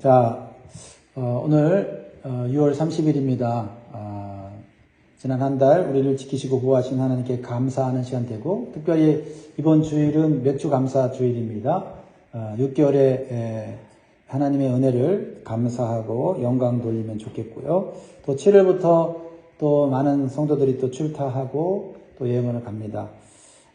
자, 어, 오늘 어, 6월 30일입니다. 아, 지난 한 달 우리를 지키시고 보호하신 하나님께 감사하는 시간 되고 특별히 이번 주일은 맥주 감사 주일입니다. 6개월의 하나님의 은혜를 감사하고 영광 돌리면 좋겠고요. 또 7월부터 또 많은 성도들이 또 출타하고 또 여행을 갑니다.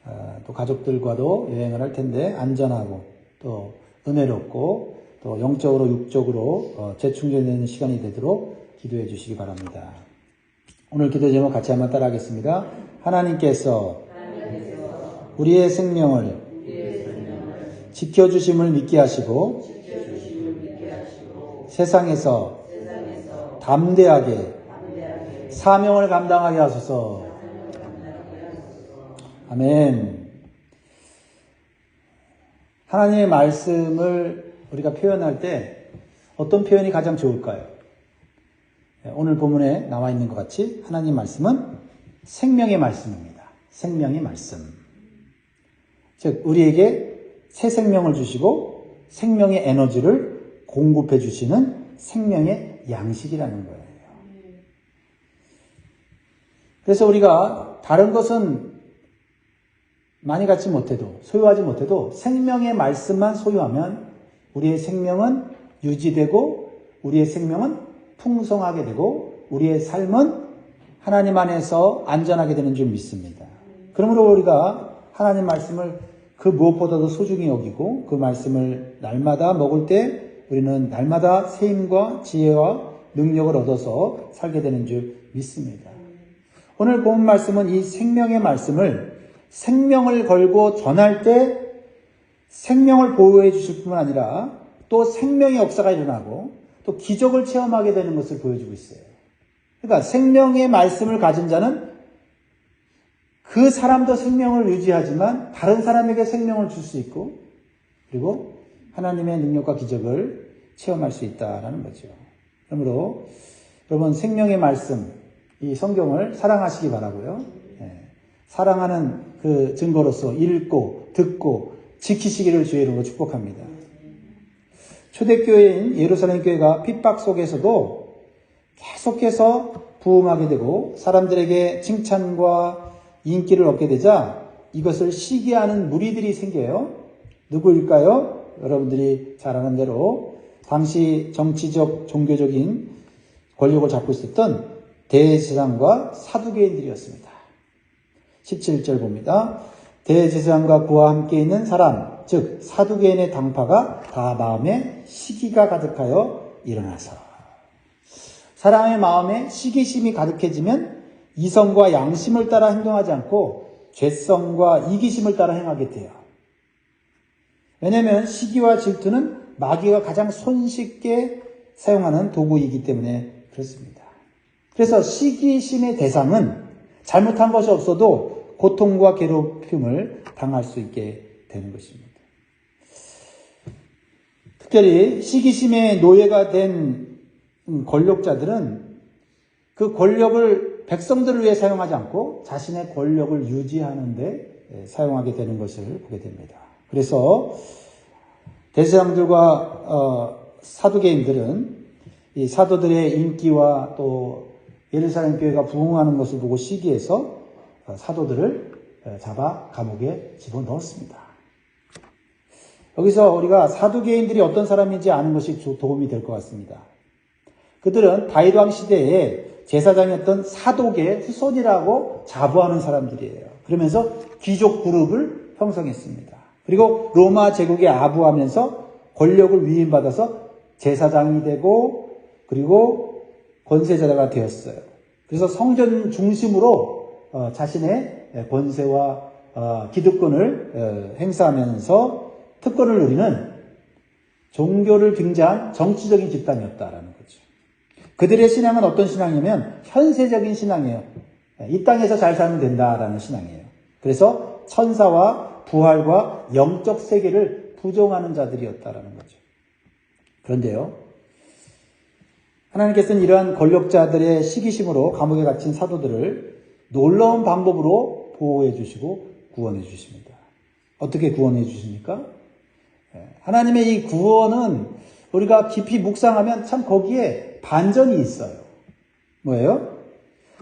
아, 또 가족들과도 여행을 할 텐데 안전하고 또 은혜롭고 또 영적으로 육적으로 어, 재충전되는 시간이 되도록 기도해 주시기 바랍니다. 오늘 기도 제목 같이 한번 따라하겠습니다. 하나님께서 우리의 생명을 지켜주심을 믿게 하시고 세상에서 담대하게 사명을 감당하게 하소서. 아멘. 하나님의 말씀을 우리가 표현할 때 어떤 표현이 가장 좋을까요? 네, 오늘 본문에 나와 있는 것 같이 하나님 말씀은 생명의 말씀입니다. 생명의 말씀. 즉, 우리에게 새 생명을 주시고 생명의 에너지를 공급해 주시는 생명의 양식이라는 거예요. 그래서 우리가 다른 것은 많이 갖지 못해도, 소유하지 못해도 생명의 말씀만 소유하면 우리의 생명은 유지되고 우리의 생명은 풍성하게 되고 우리의 삶은 하나님 안에서 안전하게 되는 줄 믿습니다. 그러므로 우리가 하나님 말씀을 그 무엇보다도 소중히 여기고 그 말씀을 날마다 먹을 때 우리는 날마다 세임과 지혜와 능력을 얻어서 살게 되는 줄 믿습니다. 오늘 본 말씀은 이 생명의 말씀을 생명을 걸고 전할 때 생명을 보호해 주실 뿐만 아니라 또 생명의 역사가 일어나고 또 기적을 체험하게 되는 것을 보여주고 있어요. 그러니까 생명의 말씀을 가진 자는 그 사람도 생명을 유지하지만 다른 사람에게 생명을 줄 수 있고 그리고 하나님의 능력과 기적을 체험할 수 있다라는 거죠. 그러므로 여러분 생명의 말씀 이 성경을 사랑하시기 바라고요. 예. 사랑하는 그 증거로서 읽고 듣고 지키시기를 주의 이름으로 축복합니다. 초대교회인 예루살렘 교회가 핍박 속에서도 계속해서 부흥하게 되고 사람들에게 칭찬과 인기를 얻게 되자 이것을 시기하는 무리들이 생겨요. 누구일까요? 여러분들이 잘 아는 대로 당시 정치적, 종교적인 권력을 잡고 있었던 대제사장과 사두개인들이었습니다. 17절 봅니다. 대제사장과 그와 함께 있는 사람, 즉 사두개인의 당파가 다 마음에 시기가 가득하여 일어나서 사람의 마음에 시기심이 가득해지면 이성과 양심을 따라 행동하지 않고 죄성과 이기심을 따라 행하게 돼요. 왜냐하면 시기와 질투는 마귀가 가장 손쉽게 사용하는 도구이기 때문에 그렇습니다. 그래서 시기심의 대상은 잘못한 것이 없어도 고통과 괴롭힘을 당할 수 있게 되는 것입니다. 특별히 시기심의 노예가 된 권력자들은 그 권력을 백성들을 위해 사용하지 않고 자신의 권력을 유지하는데 사용하게 되는 것을 보게 됩니다. 그래서 대세장들과 어, 사두개인들은 이 사도들의 인기와 또 예루살렘 교회가 부흥하는 것을 보고 시기해서 어, 사도들을 잡아 감옥에 집어넣었습니다. 여기서 우리가 사두개인들이 어떤 사람인지 아는 것이 도움이 될 것 같습니다. 그들은 다윗왕 시대에 제사장이었던 사독의 후손이라고 자부하는 사람들이에요. 그러면서 귀족 그룹을 형성했습니다. 그리고 로마 제국에 아부하면서 권력을 위임받아서 제사장이 되고 그리고 권세자가 되었어요. 그래서 성전 중심으로 어, 자신의 권세와 어, 기득권을 어, 행사하면서 특권을 누리는 종교를 등장한 정치적인 집단이었다라는 거죠. 그들의 신앙은 어떤 신앙이냐면 현세적인 신앙이에요. 이 땅에서 잘 살면 된다라는 신앙이에요. 그래서 천사와 부활과 영적 세계를 부정하는 자들이었다라는 거죠. 그런데요. 하나님께서는 이러한 권력자들의 시기심으로 감옥에 갇힌 사도들을 놀라운 방법으로 보호해 주시고 구원해 주십니다. 어떻게 구원해 주십니까? 하나님의 이 구원은 우리가 깊이 묵상하면 참 거기에 반전이 있어요. 뭐예요?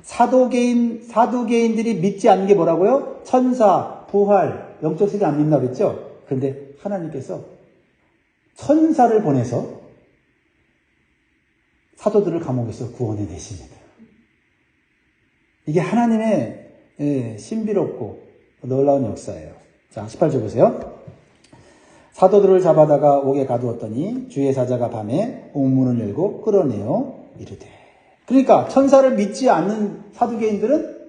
사도개인, 사도개인들이 믿지 않는 게 뭐라고요? 천사, 부활, 영적 세계 안 믿나 그랬죠? 그런데 하나님께서 천사를 보내서 사도들을 감옥에서 구원해 내십니다. 이게 하나님의 예, 신비롭고 놀라운 역사예요. 자, 18절 보세요. 사도들을 잡아다가 옥에 가두었더니 주의 사자가 밤에 옥문을 열고 끌어내어 이르되. 그러니까 천사를 믿지 않는 사두개인들은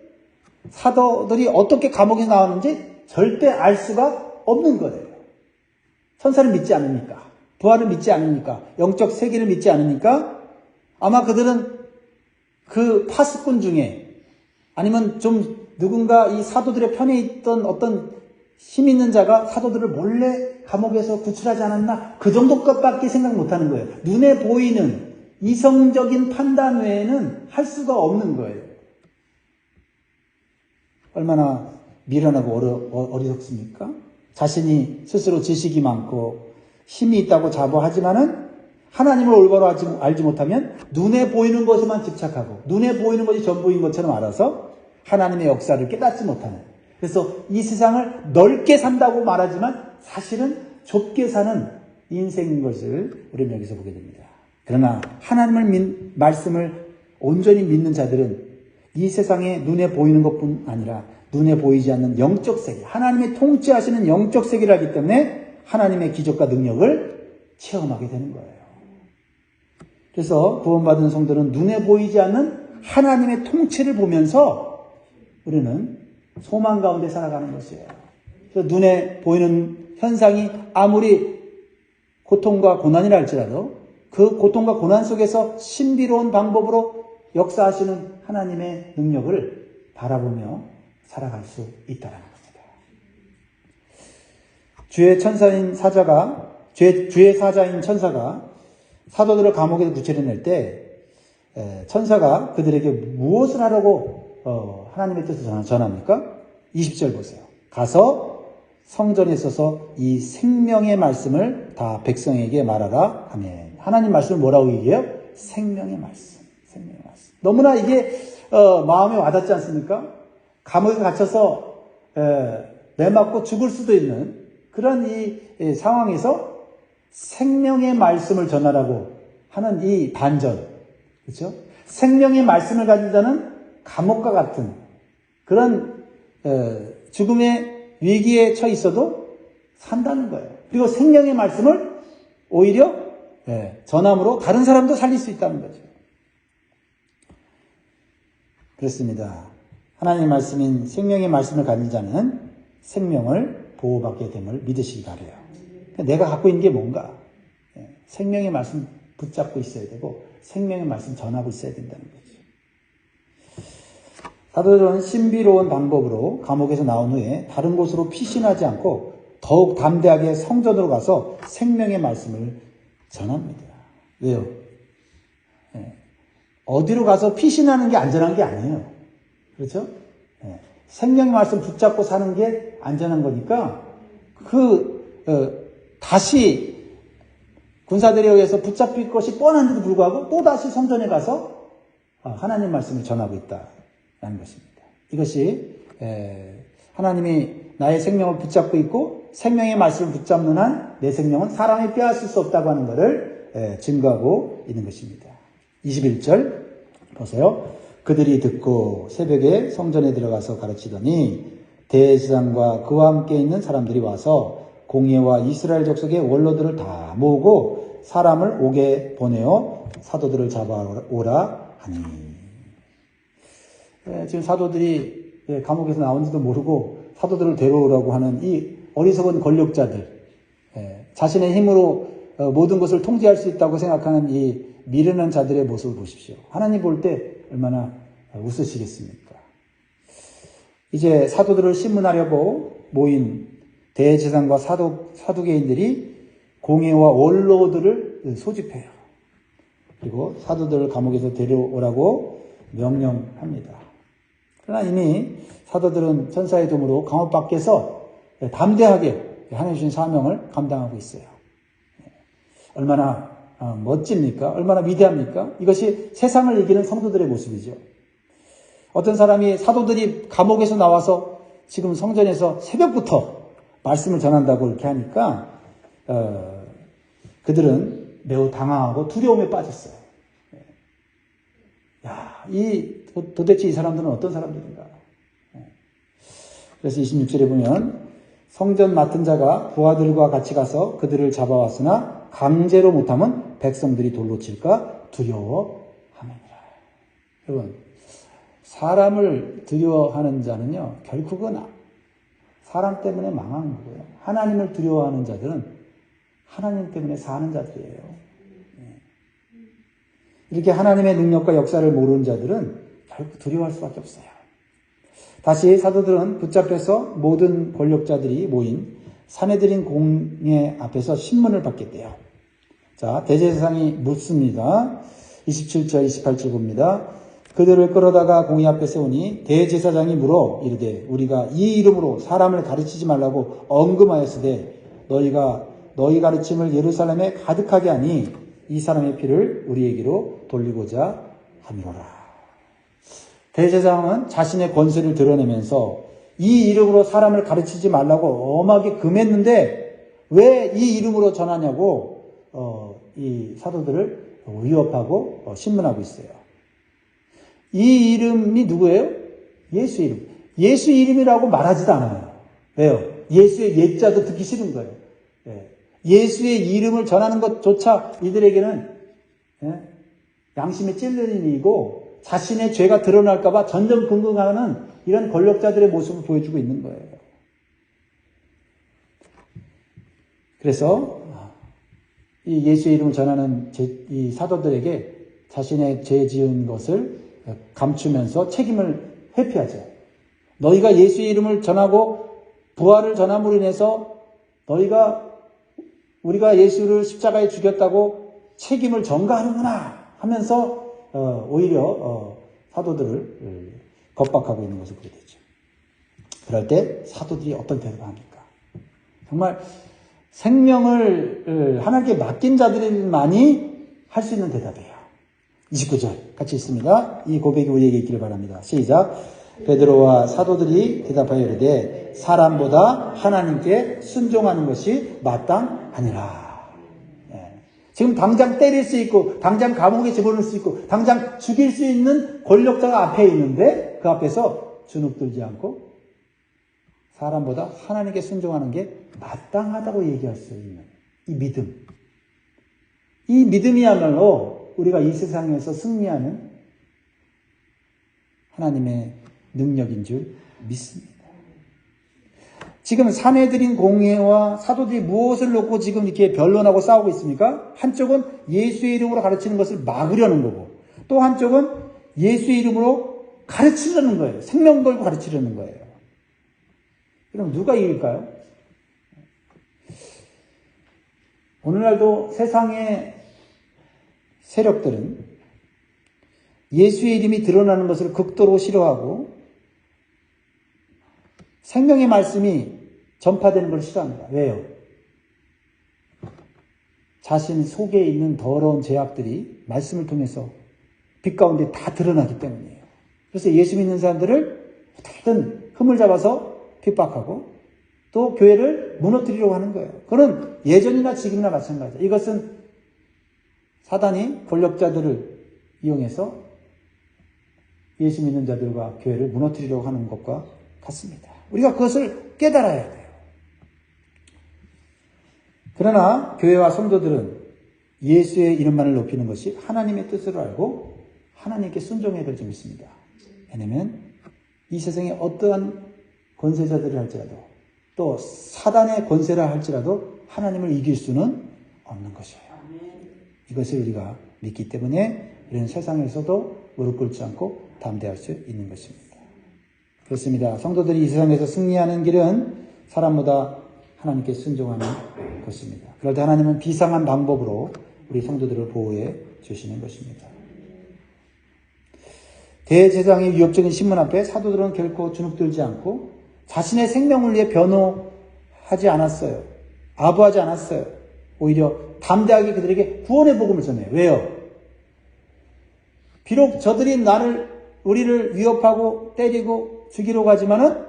사도들이 어떻게 감옥에 나왔는지 절대 알 수가 없는 거예요. 천사를 믿지 않으니까, 부활을 믿지 않으니까, 영적 세계를 믿지 않으니까 아마 그들은 그 파수꾼 중에 아니면 좀 누군가 이 사도들의 편에 있던 어떤 힘 있는 자가 사도들을 몰래 감옥에서 구출하지 않았나? 그 정도 것밖에 생각 못 하는 거예요. 눈에 보이는 이성적인 판단 외에는 할 수가 없는 거예요. 얼마나 미련하고 어려, 어- 어리석습니까? 자신이 스스로 지식이 많고 힘이 있다고 자부하지만은 하나님을 올바로 알지, 못하면 눈에 보이는 것에만 집착하고 눈에 보이는 것이 전부인 것처럼 알아서 하나님의 역사를 깨닫지 못하는 그래서 이 세상을 넓게 산다고 말하지만 사실은 좁게 사는 인생인 것을 우리는 여기서 보게 됩니다. 그러나 하나님을 믿, 말씀을 온전히 믿는 자들은 이 세상에 눈에 보이는 것뿐 아니라 눈에 보이지 않는 영적 세계, 하나님의 통치하시는 영적 세계를 하기 때문에 하나님의 기적과 능력을 체험하게 되는 거예요. 그래서 구원받은 성도는 눈에 보이지 않는 하나님의 통치를 보면서 우리는 소망 가운데 살아가는 것이에요. 그래서 눈에 보이는 현상이 아무리 고통과 고난이라 할지라도 그 고통과 고난 속에서 신비로운 방법으로 역사하시는 하나님의 능력을 바라보며 살아갈 수 있다는 겁니다. 주의 천사인 사자가 주의, 주의 사자인 천사가 사도들을 감옥에서 구출해낼 때 에, 천사가 그들에게 무엇을 하라고 어, 하나님의 뜻을 전합니까? 20절 보세요. 가서 성전에 있어서 이 생명의 말씀을 다 백성에게 말하라 하면 하나님 말씀을 뭐라고 얘기해요? 생명의 말씀. 생명의 말씀. 너무나 이게 어, 마음에 와닿지 않습니까? 감옥에 갇혀서 에, 내맞고 죽을 수도 있는 그런 이 에, 상황에서 생명의 말씀을 전하라고 하는 이 반전, 그렇죠? 생명의 말씀을 가진 자는 감옥과 같은 그런 에, 죽음의 위기에 처해 있어도 산다는 거예요. 그리고 생명의 말씀을 오히려 예, 전함으로 다른 사람도 살릴 수 있다는 거죠. 그렇습니다. 하나님의 말씀인 생명의 말씀을 가진 자는 생명을 보호받게 됨을 믿으시기 바래요. 내가 갖고 있는 게 뭔가? 예, 생명의 말씀 붙잡고 있어야 되고 생명의 말씀 전하고 있어야 된다는 거죠. 사도들은 신비로운 방법으로 감옥에서 나온 후에 다른 곳으로 피신하지 않고 더욱 담대하게 성전으로 가서 생명의 말씀을 전합니다. 왜요? 예, 어디로 가서 피신하는 게 안전한 게 아니에요. 그렇죠? 예, 생명의 말씀 붙잡고 사는 게 안전한 거니까 그 어, 다시 군사들에 의해서 붙잡힐 것이 뻔한데도 불구하고 또 다시 성전에 가서 아, 하나님 말씀을 전하고 있다라는 것입니다. 이것이 에, 하나님이 나의 생명을 붙잡고 있고 생명의 말씀을 붙잡는 한 내 생명은 사람이 빼앗을 수 없다고 하는 것을 에, 증거하고 있는 것입니다. 21절 보세요. 그들이 듣고 새벽에 성전에 들어가서 가르치더니 대제사장과 그와 함께 있는 사람들이 와서 공예와 이스라엘 족속의 원로들을 다 모으고 사람을 옥에 보내어 사도들을 잡아오라 하니 예, 지금 사도들이 예, 감옥에서 나온지도 모르고 사도들을 데려오라고 하는 이 어리석은 권력자들, 예, 자신의 힘으로 어, 모든 것을 통제할 수 있다고 생각하는 이 미련한 자들의 모습을 보십시오. 하나님 볼 때 얼마나 웃으시겠습니까? 이제 사도들을 신문하려고 모인 대제사장과 사도, 사두개인들이 공예와 원로들을 소집해요. 그리고 사도들을 감옥에서 데려오라고 명령합니다. 그러나 이미 사도들은 천사의 도움으로 감옥 밖에서 담대하게 하나님 주신 사명을 감당하고 있어요. 얼마나 어, 멋집니까? 얼마나 위대합니까? 이것이 세상을 이기는 성도들의 모습이죠. 어떤 사람이 사도들이 감옥에서 나와서 지금 성전에서 새벽부터 말씀을 전한다고 이렇게 하니까 어, 그들은 매우 당황하고 두려움에 빠졌어요. 야, 이 도- 도대체 이 사람들은 어떤 사람들인가? 그래서 26절에 보면 성전 맡은 자가 부하들과 같이 가서 그들을 잡아왔으나 강제로 못하면 백성들이 돌로 칠까 두려워함이니라. 여러분, 사람을 두려워하는 자는요, 결국은 사람 때문에 망하는 거고요. 하나님을 두려워하는 자들은 하나님 때문에 사는 자들이에요. 예. 이렇게 하나님의 능력과 역사를 모르는 자들은 결국 두려워할 수밖에 없어요. 다시 사도들은 붙잡혀서 모든 권력자들이 모인 사내들인 공예 앞에서 신문을 받겠대요. 자, 대제사장이 묻습니다. 27절, 28절 봅니다. 그들을 끌어다가 공의 앞에 세우니 대제사장이 물어 이르되 우리가 이 이름으로 사람을 가르치지 말라고 언금하였으되 너희가 너희 가르침을 예루살렘에 가득하게 하니 이 사람의 피를 우리에게로 돌리고자 함이로라. 대제사장은 자신의 권세를 드러내면서 이 이름으로 사람을 가르치지 말라고 엄하게 금했는데 왜 이 이름으로 전하냐고 어, 이 사도들을 위협하고 어, 신문하고 있어요. 이 이름이 누구예요? 예수 이름. 예수 이름이라고 말하지도 않아요. 왜요? 예수의 예자도 듣기 싫은 거예요. 예. 예수의 이름을 전하는 것조차 이들에게는 예? 양심에 찔리는 일이고 자신의 죄가 드러날까봐 전전긍긍하는 이런 권력자들의 모습을 보여주고 있는 거예요. 그래서 이 예수의 이름을 전하는 제- 이 사도들에게 자신의 죄 지은 것을 감추면서 책임을 회피하죠. 너희가 예수의 이름을 전하고 부활을 전함으로 인해서 너희가 우리가 예수를 십자가에 죽였다고 책임을 전가하는구나 하면서 어, 오히려 어, 사도들을 어, 겁박하고 있는 것을 보게 되죠. 그럴 때 사도들이 어떤 대답을 합니까? 정말 생명을 어, 하나님께 맡긴 자들만이 할 수 있는 대답이에요. 29절 같이 있습니다. 이 고백이 우리에게 있기를 바랍니다. 시작. 베드로와 사도들이 대답하여 이르되 사람보다 하나님께 순종하는 것이 마땅하니라. 예. 지금 당장 때릴 수 있고 당장 감옥에 집어넣을 수 있고 당장 죽일 수 있는 권력자가 앞에 있는데 그 앞에서 주눅들지 않고 사람보다 하나님께 순종하는 게 마땅하다고 얘기할 수 있는 이 믿음. 이 믿음이야말로 우리가 이 세상에서 승리하는 하나님의 능력인 줄 믿습니다. 지금 사내들인 공예와 사도들이 무엇을 놓고 지금 이렇게 변론하고 싸우고 있습니까? 한쪽은 예수의 이름으로 가르치는 것을 막으려는 거고, 또 한쪽은 예수의 이름으로 가르치려는 거예요. 생명 걸고 가르치려는 거예요. 그럼 누가 이길까요? 오늘날도 세상의 세력들은 예수의 이름이 드러나는 것을 극도로 싫어하고 생명의 말씀이 전파되는 걸 싫어합니다. 왜요? 자신 속에 있는 더러운 죄악들이 말씀을 통해서 빛 가운데 다 드러나기 때문이에요. 그래서 예수 믿는 사람들을 어떻게든 흠을 잡아서 핍박하고 또 교회를 무너뜨리려고 하는 거예요. 그는 예전이나 지금이나 마찬가지다. 이것은 사단이 권력자들을 이용해서 예수 믿는 자들과 교회를 무너뜨리려고 하는 것과 같습니다. 우리가 그것을 깨달아야 돼요. 그러나 교회와 성도들은 예수의 이름만을 높이는 것이 하나님의 뜻으로 알고 하나님께 순종해야 될 점이 있습니다. 왜냐하면 이 세상에 어떠한 권세자들을 할지라도 또 사단의 권세라 할지라도 하나님을 이길 수는 없는 것이에요. 이것을 우리가 믿기 때문에 우리는 세상에서도 무릎 꿇지 않고 담대할 수 있는 것입니다. 그렇습니다. 성도들이 이 세상에서 승리하는 길은 사람보다 하나님께 순종하는 것입니다. 그럴 때 하나님은 비상한 방법으로 우리 성도들을 보호해 주시는 것입니다. 대제사장의 위협적인 신문 앞에 사도들은 결코 주눅들지 않고 자신의 생명을 위해 변호하지 않았어요. 아부하지 않았어요. 오히려 담대하게 그들에게 구원의 복음을 전해요. 왜요? 비록 저들이 나를 우리를 위협하고 때리고 죽이려고 하지만은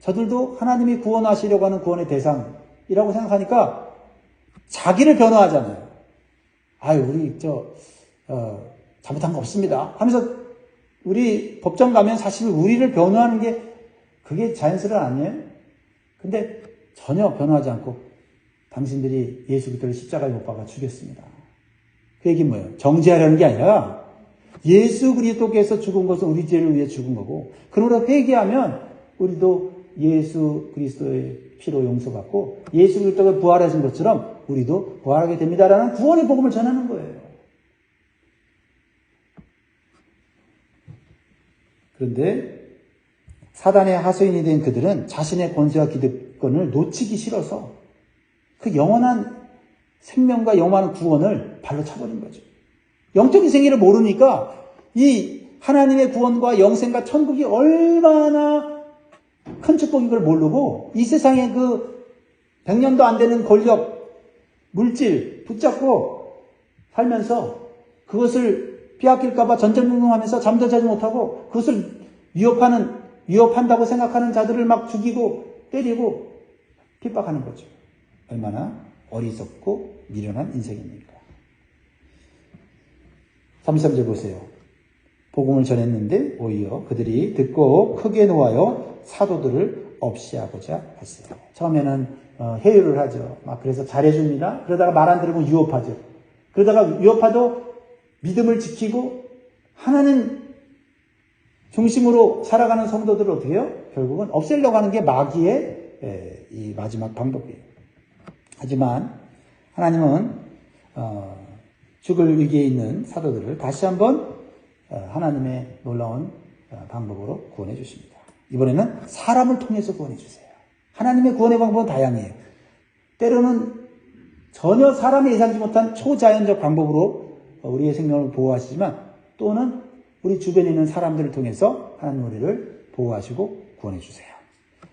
저들도 하나님이 구원하시려고 하는 구원의 대상이라고 생각하니까 자기를 변호하잖아요. 아유, 우리 저 어, 잘못한 거 없습니다. 하면서 우리 법정 가면 사실 우리를 변호하는 게 그게 자연스러운 아니에요? 근데 전혀 변호하지 않고 당신들이 예수 그리스도를 십자가에 못 박아 죽였습니다. 그 얘기 뭐예요? 정죄하려는 게 아니라 예수 그리스도께서 죽은 것은 우리 죄를 위해 죽은 거고 그러므로 회개하면 우리도 예수 그리스도의 피로 용서받고 예수 그리스도가 부활하신 것처럼 우리도 부활하게 됩니다라는 구원의 복음을 전하는 거예요. 그런데 사단의 하소인이 된 그들은 자신의 권세와 기득권을 놓치기 싫어서 그 영원한 생명과 영원한 구원을 발로 차버린 거죠. 영적인 생애를 모르니까 이 하나님의 구원과 영생과 천국이 얼마나 큰 축복인 걸 모르고 이 세상에 그 100년도 안 되는 권력, 물질 붙잡고 살면서 그것을 빼앗길까봐 전전긍긍하면서 잠도 자지 못하고 그것을 위협하는 위협한다고 생각하는 자들을 막 죽이고 때리고 핍박하는 거죠. 얼마나 어리석고 미련한 인생입니까? 33절 보세요. 복음을 전했는데 오히려 그들이 듣고 크게 놓아요 사도들을 없이 하고자 했어요. 처음에는 어, 회유를 하죠. 막 그래서 잘해줍니다. 그러다가 말 안 들으면 유업하죠. 그러다가 유업하도 믿음을 지키고 하나님 중심으로 살아가는 성도들을 어떻게 해요? 결국은 없애려고 하는 게 마귀의 마지막 방법이에요. 하지만 하나님은 어, 죽을 위기에 있는 사도들을 다시 한번 어, 하나님의 놀라운 어, 방법으로 구원해 주십니다. 이번에는 사람을 통해서 구원해 주세요. 하나님의 구원의 방법은 다양해요. 때로는 전혀 사람이 예상치 못한 초자연적 방법으로 우리의 생명을 보호하시지만 또는 우리 주변에 있는 사람들을 통해서 하나님 우리를 보호하시고 구원해 주세요.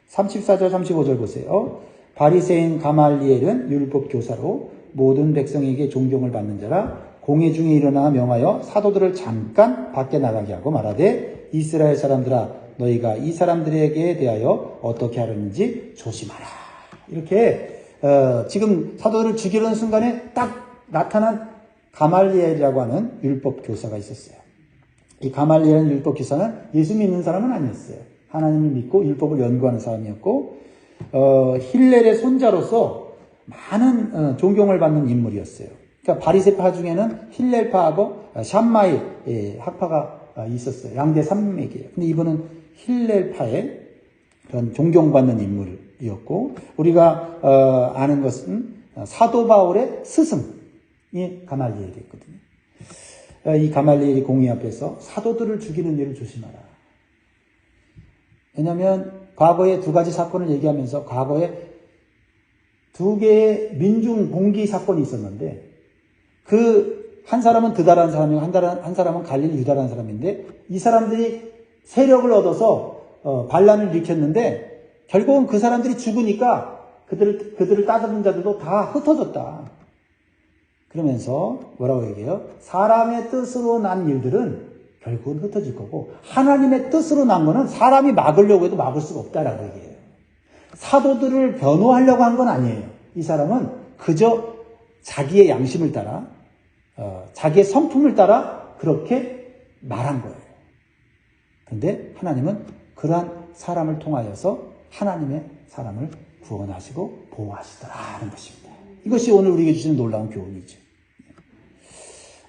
34절 35절 보세요. 바리새인 가말리엘은 율법 교사로 모든 백성에게 존경을 받는 자라 공회 중에 일어나 명하여 사도들을 잠깐 밖에 나가게 하고 말하되 이스라엘 사람들아 너희가 이 사람들에게 대하여 어떻게 하려는지 조심하라. 이렇게 어, 지금 사도들을 죽이려는 순간에 딱 나타난 가말리엘이라고 하는 율법 교사가 있었어요. 이 가말리엘은 율법 교사는 예수 믿는 사람은 아니었어요. 하나님을 믿고 율법을 연구하는 사람이었고 어, 힐렐의 손자로서 많은 어, 존경을 받는 인물이었어요. 그러니까 바리세파 중에는 힐렐파하고 샴마이 예, 학파가 어, 있었어요. 양대 산맥이에요. 근데 이분은 힐렐파의 그런 존경받는 인물이었고 우리가 어, 아는 것은 사도 바울의 스승이 가말리엘이었거든요. 어, 이 가말리엘이 공의 앞에서 사도들을 죽이는 일을 조심하라. 왜냐하면 과거에 두 가지 사건을 얘기하면서 과거에 두 개의 민중 봉기 사건이 있었는데 그 한 사람은 드다라는 사람이고 한, 한 사람은 갈릴 유다라는 사람인데 이 사람들이 세력을 얻어서 어, 반란을 일으켰는데 결국은 그 사람들이 죽으니까 그들을 그들을 따르는 자들도 다 흩어졌다. 그러면서 뭐라고 얘기해요? 사람의 뜻으로 난 일들은 결국은 흩어질 거고 하나님의 뜻으로 난 거는 사람이 막으려고 해도 막을 수가 없다라고 얘기해요. 사도들을 변호하려고 한 건 아니에요. 이 사람은 그저 자기의 양심을 따라 어, 자기의 성품을 따라 그렇게 말한 거예요. 근데 하나님은 그러한 사람을 통하여서 하나님의 사람을 구원하시고 보호하시더라는 것입니다. 이것이 오늘 우리에게 주시는 놀라운 교훈이죠.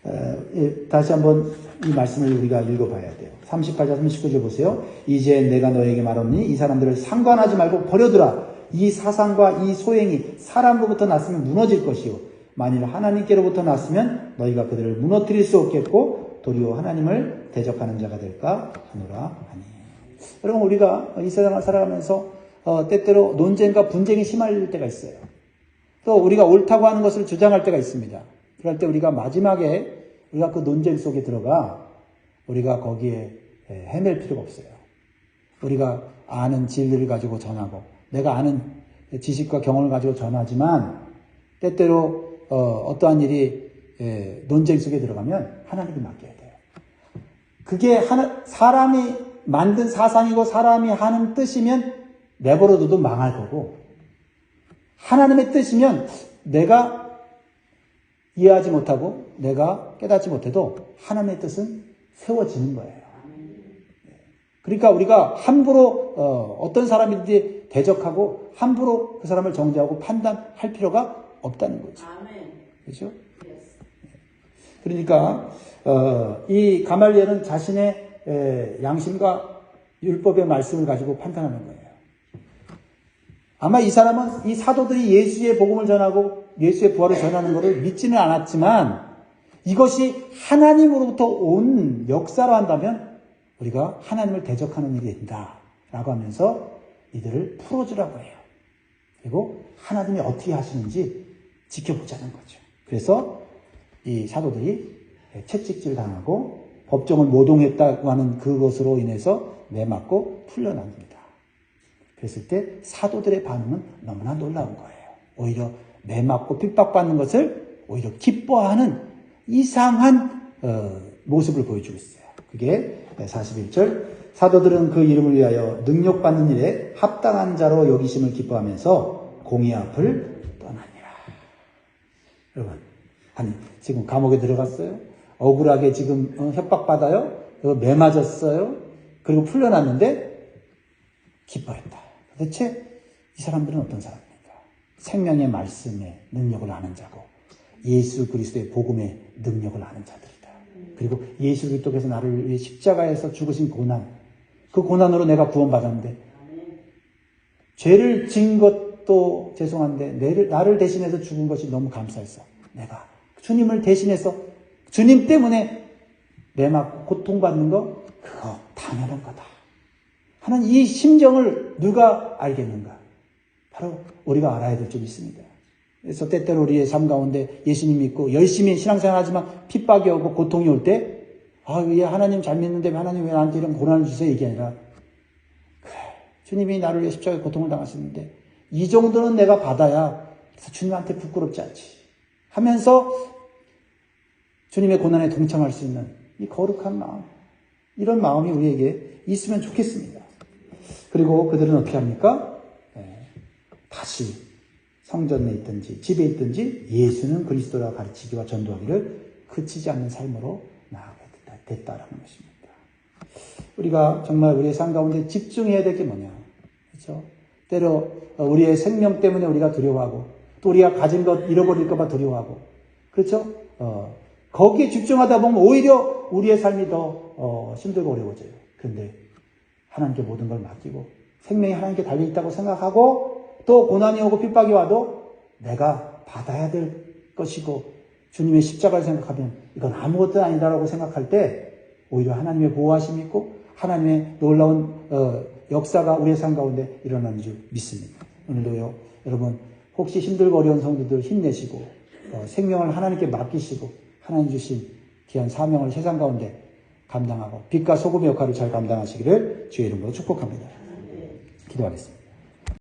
어, 예, 다시 한번 이 말씀을 우리가 읽어봐야 돼요. 38절, 39절 보세요. 이제 내가 너에게 말하니 이 사람들을 상관하지 말고 버려두라. 이 사상과 이 소행이 사람으로부터 났으면 무너질 것이요. 만일 하나님께로부터 났으면 너희가 그들을 무너뜨릴 수 없겠고 도리어 하나님을 대적하는 자가 될까 하노라 하니. 여러분 우리가 이 세상을 살아가면서 어, 때때로 논쟁과 분쟁이 심할 때가 있어요. 또 우리가 옳다고 하는 것을 주장할 때가 있습니다. 그럴 때 우리가 마지막에 우리가 그 논쟁 속에 들어가 우리가 거기에 헤맬 필요가 없어요. 우리가 아는 진리를 가지고 전하고 내가 아는 지식과 경험을 가지고 전하지만 때때로 어, 떠한 일이 예, 논쟁 속에 들어가면 하나님께 맡겨야 돼요. 그게 하나, 사람이 만든 사상이고 사람이 하는 뜻이면 내버려둬도 망할 거고 하나님의 뜻이면 내가 이해하지 못하고 내가 깨닫지 못해도 하나님의 뜻은 세워지는 거예요. 그러니까 우리가 함부로 어, 떤 사람인지 대적하고 함부로 그 사람을 정죄하고 판단할 필요가 없다는 거죠. 그렇죠? 그러니까 어, 이 가말리엘은 자신의 에, 양심과 율법의 말씀을 가지고 판단하는 거예요. 아마 이 사람은 이 사도들이 예수의 복음을 전하고 예수의 부활을 전하는 것을 믿지는 않았지만 이것이 하나님으로부터 온 역사로 한다면 우리가 하나님을 대적하는 일이 된다 라고 하면서 이들을 풀어주라고 해요. 그리고 하나님이 어떻게 하시는지 지켜보자는 거죠. 그래서 이 사도들이 채찍질 당하고 법정을 모동했다고 하는 그것으로 인해서 내맞고 풀려납니다. 그랬을 때 사도들의 반응은 너무나 놀라운 거예요. 오히려 매맞고 핍박받는 것을 오히려 기뻐하는 이상한 어, 모습을 보여주고 있어요. 그게 41절 사도들은 그 이름을 위하여 능력받는 일에 합당한 자로 여기심을 기뻐하면서 공의 앞을 떠나니라. 여러분, 아니 지금 감옥에 들어갔어요. 억울하게 지금 어, 협박받아요. 그리고 매맞았어요. 그리고 풀려났는데 기뻐했다. 도대체 이 사람들은 어떤 사람입니까? 생명의 말씀의 능력을 아는 자고 예수 그리스도의 복음의 능력을 아는 자들이다. 그리고 예수 그리스도께서 나를 위해 십자가에서 죽으신 고난, 그 고난으로 내가 구원받았는데 죄를 진 것도 죄송한데 나를 대신해서 죽은 것이 너무 감사했어. 내가 주님을 대신해서 주님 때문에 내 막 고통받는 거 그거 당연한 거다. 하는 이 심정을 누가 알겠는가? 바로 우리가 알아야 될 점이 있습니다. 그래서 때때로 우리의 삶 가운데 예수님 믿고 열심히 신앙생활 하지만 핍박이 오고 고통이 올 때, 아, 왜 하나님 잘 믿는데 하나님 왜 나한테 이런 고난을 주세요? 이게 아니라, 그래, 주님이 나를 위해 십자가에 고통을 당하셨는데, 이 정도는 내가 받아야, 주님한테 부끄럽지 않지. 하면서 주님의 고난에 동참할 수 있는 이 거룩한 마음, 이런 마음이 우리에게 있으면 좋겠습니다. 그리고 그들은 어떻게 합니까? 네, 다시 성전에 있든지 집에 있든지 예수는 그리스도라 가르치기와 전도하기를 그치지 않는 삶으로 나아가게 됐다라는 것입니다. 우리가 정말 우리의 삶 가운데 집중해야 될 게 뭐냐? 그렇죠? 때로 우리의 생명 때문에 우리가 두려워하고 또 우리가 가진 것 잃어버릴까봐 두려워하고 그렇죠? 어, 거기에 집중하다 보면 오히려 우리의 삶이 더 어, 힘들고 어려워져요. 그런데 하나님께 모든 걸 맡기고 생명이 하나님께 달려 있다고 생각하고 또 고난이 오고 핍박이 와도 내가 받아야 될 것이고 주님의 십자가를 생각하면 이건 아무것도 아니다라고 생각할 때 오히려 하나님의 보호하심이 있고 하나님의 놀라운 어, 역사가 우리의 삶 가운데 일어나는 줄 믿습니다. 오늘도요 여러분 혹시 힘들고 어려운 성도들 힘내시고 어, 생명을 하나님께 맡기시고 하나님 주신 귀한 사명을 세상 가운데 감당하고 빛과 소금의 역할을 잘 감당하시기를 주의 이름으로 축복합니다. 기도하겠습니다.